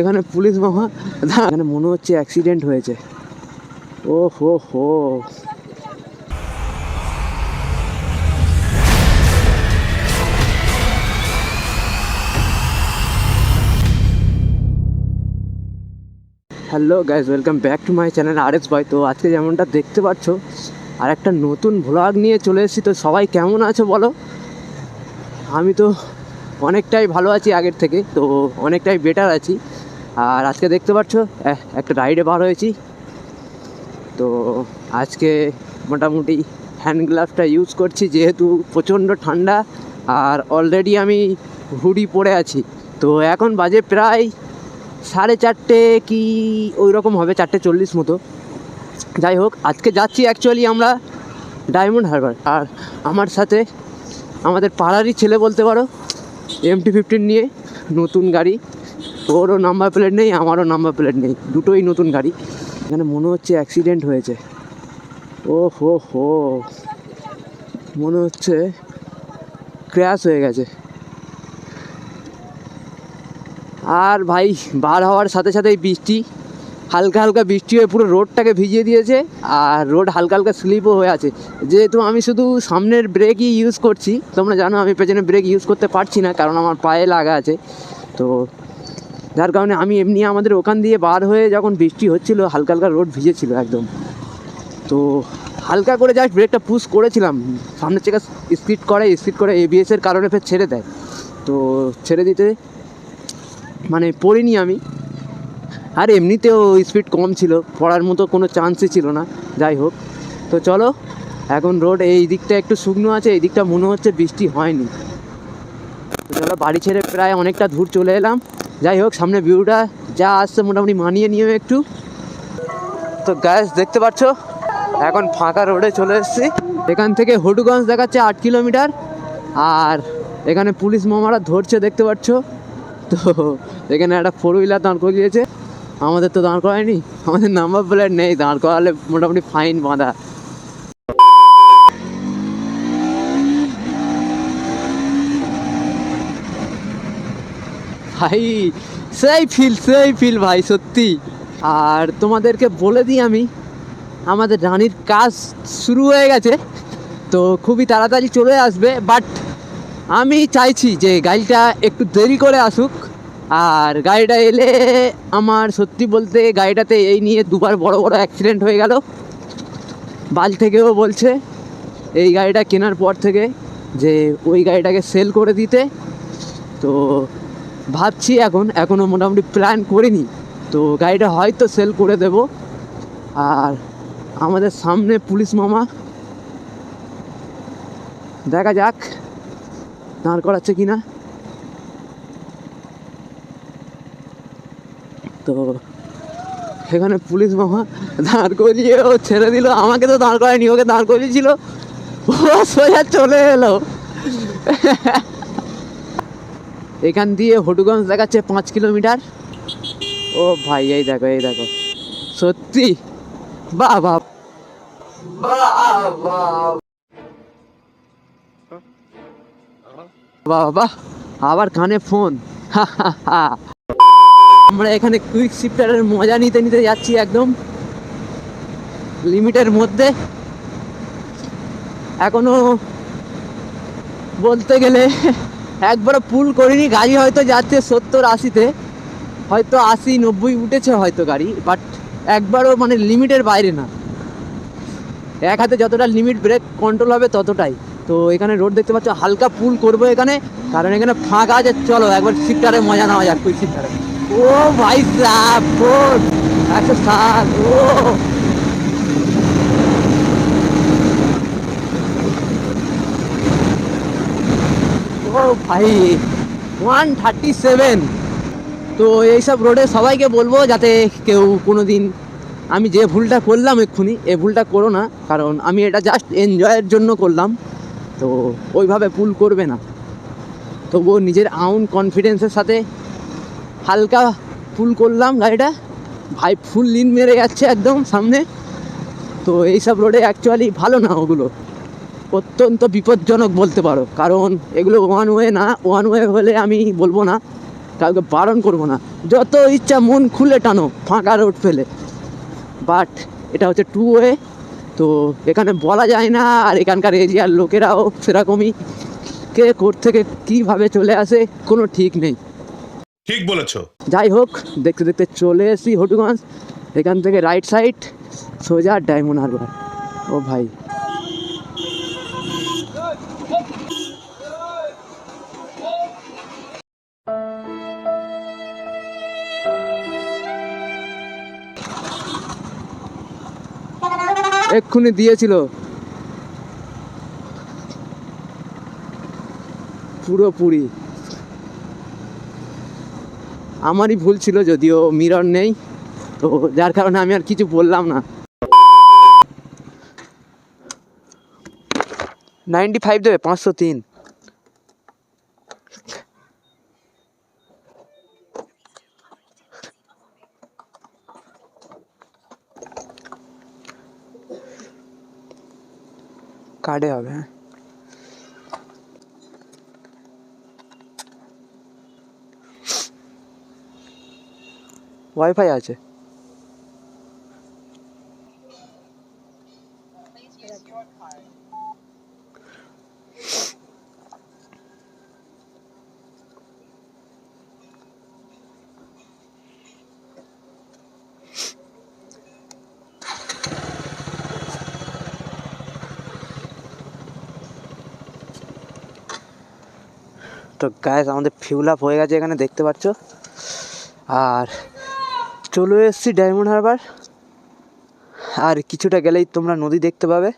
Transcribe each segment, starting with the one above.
এখানে পুলিশ মামা এখানে মনে হচ্ছে অ্যাক্সিডেন্ট হয়েছে। ও হো হো। Hello guys welcome back to my channel R S boy তো আজকে যেমনটা দেখতে পাচ্ছ আর একটা নতুন ভ্লগ নিয়ে চলে এসেছি। তো সবাই কেমন আছো বলো? আমি তো অনেকটাই ভালো আছি আগের থেকে। তো অনেকটাই বেটার আছি। আর আজকে দেখতে পাচ্ছ একটা রাইডে বার হয়েছি। তো আজকে মোটামুটি হ্যান্ড গ্লাভসটা ইউজ করছি, যেহেতু প্রচণ্ড ঠান্ডা, আর অলরেডি আমি হুডি পরে আছি। তো এখন বাজে প্রায় সাড়ে চারটে কি ওই রকম হবে, চারটে চল্লিশ মতো। যাই হোক, আজকে যাচ্ছি অ্যাকচুয়ালি আমরা ডায়মন্ড হারবার আর আমার সাথে আমাদের পাড়ারই ছেলে বলতে পারো এমটি ফিফটিন নিয়ে নতুন গাড়ি। ওরও নাম্বার প্লেট নেই, আমারও নাম্বার প্লেট নেই। দুটোই নতুন গাড়ি। এখানে মনে হচ্ছে অ্যাক্সিডেন্ট হয়েছে। ও হো হো। মনে হচ্ছে ক্র্যাশ হয়ে গেছে। আর ভাই, বার হওয়ার সাথে সাথেই বৃষ্টি। হালকা হালকা বৃষ্টি হয়ে পুরো রোডটাকে ভিজিয়ে দিয়েছে আর রোড হালকা হালকা স্লিপও হয়ে আছে। যেহেতু আমি শুধু সামনের ব্রেকই ইউজ করছি, তোমরা জানো আমি পেছনে ব্রেক ইউজ করতে পারছি না, কারণ আমার পায়ে লাগা আছে। তো যার কারণে আমি এমনি আমাদের ওখান দিয়ে বার হয়ে যখন বৃষ্টি হচ্ছিল, হালকা হালকা রোড ভিজেছিল একদম। তো হালকা করে জাস্ট ব্রেকটা পুশ করেছিলাম। সামনের থেকে স্পিড করে স্পিড করে এবিএসের কারণে ফের ছেড়ে দেয়। তো ছেড়ে দিতে মানে পড়িনি আমি। আর এমনিতেও স্পিড কম ছিল, পড়ার মতো কোনো চান্সই ছিল না। যাই হোক, তো চলো, এখন রোড এই দিকটা একটু শুকনো আছে, এই দিকটা মনে হচ্ছে বৃষ্টি হয়নি। তো চলো, বাড়ি ছেড়ে প্রায় অনেকটা দূর চলে এলাম। যাই হোক, সামনে ভিউটা যা আসছে মোটামুটি মানিয়ে নিও একটু। তো গ্যাস দেখতে পাচ্ছ? এখন ফাঁকা রোডে চলে এসেছি। এখান থেকে হটুগঞ্জ দেখাচ্ছে আট কিলোমিটার। আর এখানে পুলিশ মামারা ধরছে, দেখতে পাচ্ছ? তো এখানে একটা ফোর হুইলার দাঁড় করিয়েছে। আমাদের তো দাঁড় করায়নি। আমাদের নাম্বার প্লেট নেই। দাঁড় করালে মোটামুটি ফাইন বাঁধা। ভাই, সেই ফিল সেই ফিল ভাই, সত্যি। আর তোমাদেরকে বলে দিই আমি, আমাদের রানীর কাজ শুরু হয়ে গেছে। তো খুবই তাড়াতাড়ি চলে আসবে বাট আমি চাইছি যে গাড়িটা একটু দেরি করে আসুক। আর গাড়িটা এলে আমার সত্যি বলতে গাড়িটাতে এই নিয়ে দুবার বড় বড় অ্যাক্সিডেন্ট হয়ে গেল। বাল থেকেও বলছে এই গাড়িটা কেনার পর থেকে যে ওই গাড়িটাকে সেল করে দিতে। তো ভাবছি এখন এখনও মোটামুটি প্ল্যান করিনি। তো গাড়িটা হয়তো সেল করে দেব। আর আমাদের সামনে পুলিশ মামা। দেখা যাক, দাঁড় করাচ্ছে কিনা। তো সেখানে পুলিশ মামা দাঁড় করিয়ে ও ছেড়ে দিল। আমাকে তো দাঁড় করায়নি, ওকে দাঁড় করিয়েছিল। ও সোজা চলে এলো। এখান দিয়ে হটুগঞ্জ দেখাচ্ছে পাঁচ কিলোমিটার। ও ভাই, এই দেখো এই দেখো। সত্যি? বা বাহ বাহ আবার কানে ফোন। আমরা এখানে কুইক শিফটারের মজা নিতে নিতে যাচ্ছি একদম। লিমিটের মধ্যে। এখনও বলতে গেলে একবারও পুল করিনি, গাড়ি হয়তো যাচ্ছে সত্তর আশিতে, হয়তো আশি, নব্বই উঠেছে হয়তো গাড়ি বাট একবারও মানে লিমিটের বাইরে না। এক হাতে যতটা লিমিট ব্রেক কন্ট্রোল হবে ততটাই। তো এখানে রোড দেখতে পাচ্ছ, হালকা পুল করব এখানে, কারণ এখানে ফাঁকা আছে, চলো একবার শিফটারে মজা নেওয়া যাক কুইক শিফটারে ও ভাই সাহ একশো সাত, ও। ও ভাই ওয়ান থার্টি সেভেন তো এইসব রোডে সবাইকে বলব যাতে কেউ কোনো দিন আমি যে ভুলটা করলাম এক্ষুনি, এ ভুলটা করো না, কারণ আমি এটা জাস্ট এনজয়ের জন্য করলাম। তো ওইভাবে পুল করবে না। তবুও নিজের আউন কনফিডেন্সের সাথে হালকা পুল করলাম গাড়িটা। ভাই ফুল লিন মেরে যাচ্ছে একদম সামনে। তো এইসব রোডে অ্যাকচুয়ালি ভালো না ওগুলো। অত্যন্ত বিপজ্জনক বলতে পারো। কারণ এগুলো ওয়ান ওয়ে না ওয়ান ওয়ে হলে আমি বলব না কাউকে বারণ করব না। যত ইচ্ছা মন খুলে টানো ফাঁকা রোড ফেলে। বাট এটা হচ্ছে টু ওয়ে তো এখানে বলা যায় না আর এখানকার এরিয়ার লোকেরাও সেরকমই। কে কোর্ট থেকে কীভাবে চলে আসে কোনো ঠিক নেই। ঠিক বলেছ। যাই হোক দেখতে দেখতে চলে এসেছি হটুগঞ্জ। এখান থেকে রাইট সাইড সোজা ডায়মন্ড হারবার। ও ভাই। এক্ষুনি দিয়েছিল। পুরোপুরি। আমারই ভুল ছিল যদিও মিরর নেই, তো যার কারণে আমি আর কিছু বললাম না। নাইনটি ফাইভ দেবে, পাঁচশো তিন। কার্ডে হবে হ্যাঁ। ওয়াইফাই আছে? তো গ্যাস আমাদের ফিউল আপ হয়ে গেছে এখানে, দেখতে পাচ্ছ? আর চলে এসেছি ডায়মন্ড হারবার আর কিছুটা গেলেই তোমরা নদী দেখতে পাবে।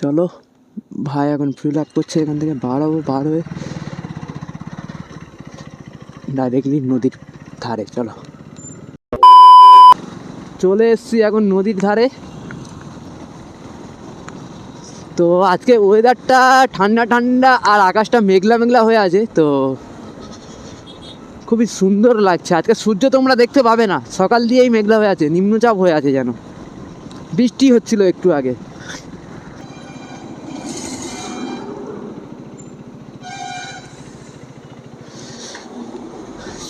চলো, ভাই এখন ফিল আপ করছে, এখান থেকে বার বার হয়ে। ডাইরেক্টলি নদীর ধারে, চলো। চলে এসেছি এখন নদীর ধারে। তো আজকে ওয়েদারটা ঠান্ডা ঠান্ডা আর আকাশটা মেঘলা মেঘলা হয়ে আছে, তো খুবই সুন্দর লাগছে। আজকে সূর্য তোমরা দেখতে পাবে না। সকাল দিয়েই মেঘলা হয়ে আছে, নিম্নচাপ হয়ে আছে যেন। বৃষ্টি হচ্ছিল একটু আগে।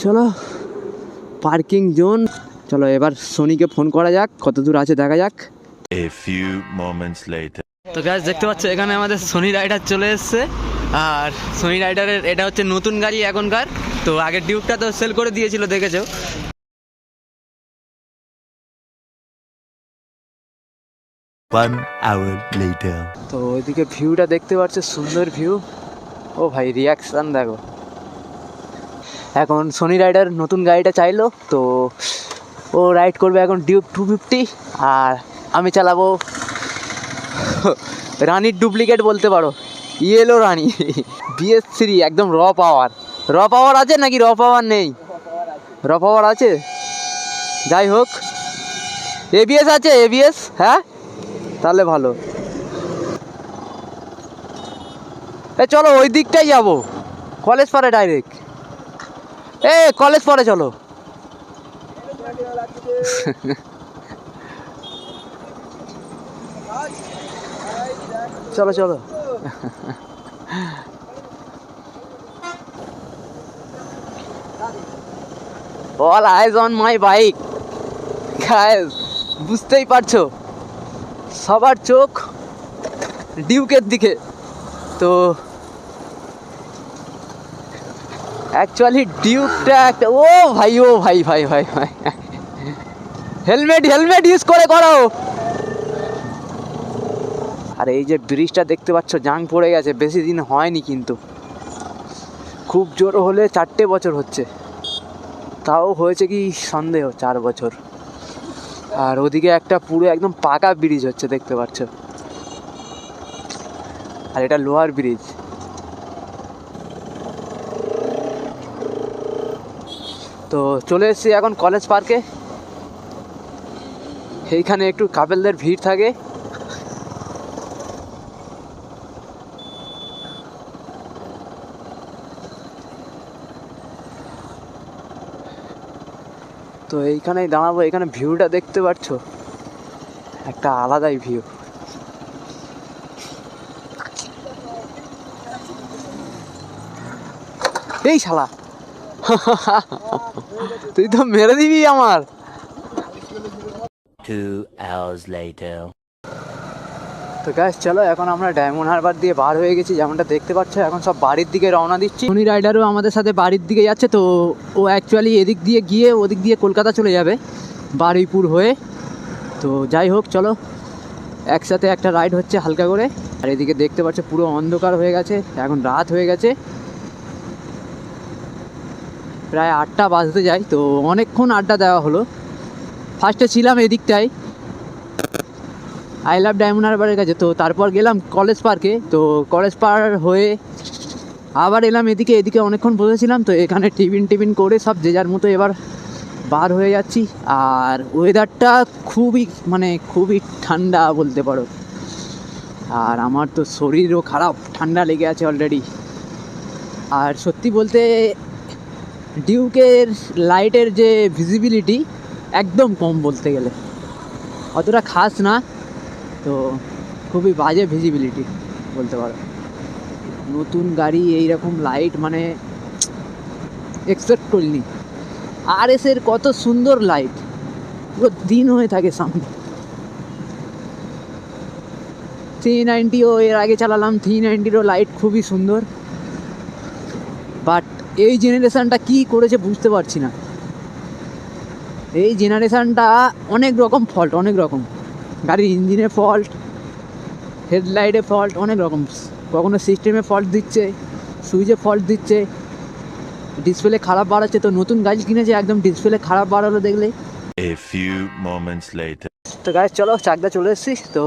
চলো পার্কিং জোন চলো, এবার সোনিকে ফোন করা যাক, কত দূর আছে দেখা যাক। A few moments later. তো গাছ দেখতে পাচ্ছ এখানে আমাদের সোনি রাইডার চলে এসছে। আর সোনি রাইডারের এটা হচ্ছে নতুন গাড়ি এখনকার। তো আগের ডিউকটা তো সেল করে দিয়েছিল দেখেছ? One hour later. তো ওইদিকে ভিউটা দেখতে পাচ্ছ সুন্দর ভিউ ও ভাই রিয়াকশান দেখো। এখন সোনি রাইডার নতুন গাড়িটা চাইলো তো ও রাইড করবে এখন ডিউক টু ফিফটি আর আমি চালাবো রানির ডুপ্লিকেট বলতে পারো। ইয়েলো রানি। বিএস থ্রি একদম র পাওয়ার র পাওয়ার আছে নাকি? র পাওয়ার নেই। র পাওয়ার আছে? যাই হোক। এবিএস আছে? এবিএস হ্যাঁ? তাহলে ভালো। এ, চলো ওই দিকটাই যাব। কলেজ পারে ডাইরেক্ট এ, কলেজ পরে, চলো। চলো চলো। All eyes on my bike guys বুঝতেই পারছ? সবার চোখ ডিউকের দিকে। তো অ্যাকচুয়ালি ডিউকটা একটা ও ভাই ও ভাই ভাই ভাই ভাই। হেলমেট হেলমেট ইউজ করে করো। আর এই যে ব্রিজটা দেখতে পাচ্ছ, জাং পড়ে গেছে, বেশি দিন হয়নি কিন্তু। খুব জোর হলে চারটে বছর হচ্ছে। তাও হয়েছে কি সন্দেহ, চার বছর। আর ওদিকে একটা পুরো একদম পাকা ব্রিজ হচ্ছে, দেখতে পাচ্ছ। আর এটা লোহার ব্রিজ। তো চলে এসেছি এখন কলেজ পার্কে। এইখানে একটু কাপেলদের ভিড় থাকে। তো এইখানেই দাঁড়াবো, এখানে ভিউটা দেখতে পাচ্ছ একটা আলাদাই ভিউ। এই শালা! তুই তো মেরে দিবি আমার। Two hours later. তো গ্যাস চলো, এখন আমরা ডায়মন্ড হারবার দিয়ে বার হয়ে গেছি, যেমনটা দেখতে পাচ্ছ, এখন সব বাড়ির দিকে রওনা দিচ্ছি। শনি রাইডারও আমাদের সাথে বাড়ির দিকে যাচ্ছে, তো ও অ্যাকচুয়ালি এদিক দিয়ে গিয়ে ওদিক দিয়ে কলকাতা চলে যাবে, বারুইপুর হয়ে। তো যাই হোক, চলো, একসাথে একটা রাইড হচ্ছে হালকা করে। আর এদিকে দেখতে পাচ্ছ, পুরো অন্ধকার হয়ে গেছে, এখন রাত হয়ে গেছে। প্রায় আটটা বাজতে যায়, তো অনেকক্ষণ আড্ডা দেওয়া হলো। ফার্স্টে ছিলাম এদিকটায় আই লাভ ডায়মন্ড হারবারের কাছে। তো তারপর গেলাম কলেজ পার্কে তো কলেজ পার্ক হয়ে আবার এলাম এদিকে এদিকে অনেকক্ষণ বসেছিলাম। তো এখানে টিফিন টিফিন করে সব যে যার মতো এবার বার হয়ে যাচ্ছি। আর ওয়েদারটা খুবই মানে খুবই ঠান্ডা বলতে পারো। আর আমার তো শরীরও খারাপ, ঠান্ডা লেগে আছে অলরেডি আর সত্যি বলতে ডিউকের লাইটের যে ভিজিবিলিটি একদম কম বলতে গেলে। অতটা খাস না। তো খুবই বাজে ভিজিবিলিটি বলতে পারো। নতুন গাড়ি এইরকম লাইট মানে এক্সপেক্ট করিনি। আর এসের কত সুন্দর লাইট পুরো দিন হয়ে থাকে সামনে। থ্রি নাইনটিও এর আগে চালালাম থ্রি নাইনটিরও লাইট খুবই সুন্দর। বাট এই জেনারেশানটা কি করেছে বুঝতে পারছি না। এই জেনারেশানটা অনেক রকম ফল্ট অনেক রকম। গাড়ির ইঞ্জিনে ফল্ট হেডলাইটে ফল্ট অনেক রকম। কখনো সিস্টেমে ফল্ট দিচ্ছে সুইচে ফল্ট দিচ্ছে। ডিসপ্লে খারাপ বাড়াচ্ছে তো নতুন গাড়ি কিনেছে একদম ডিসপ্লে খারাপ বাড়ালো দেখলে। A few moments later. তো গাড়ি চলো চাকদা চলে এসেছি তো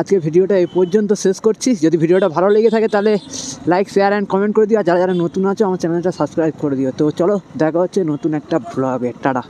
আজকে ভিডিওটা এই পর্যন্ত শেষ করছি। যদি ভিডিওটা ভালো লেগে থাকে তাহলে লাইক শেয়ার অ্যান্ড কমেন্ট করে দিও। আর যারা যারা নতুন আছো আমার চ্যানেলটা সাবস্ক্রাইব করে দিও। তো চলো দেখা হচ্ছে নতুন একটা ব্লগে টাটা।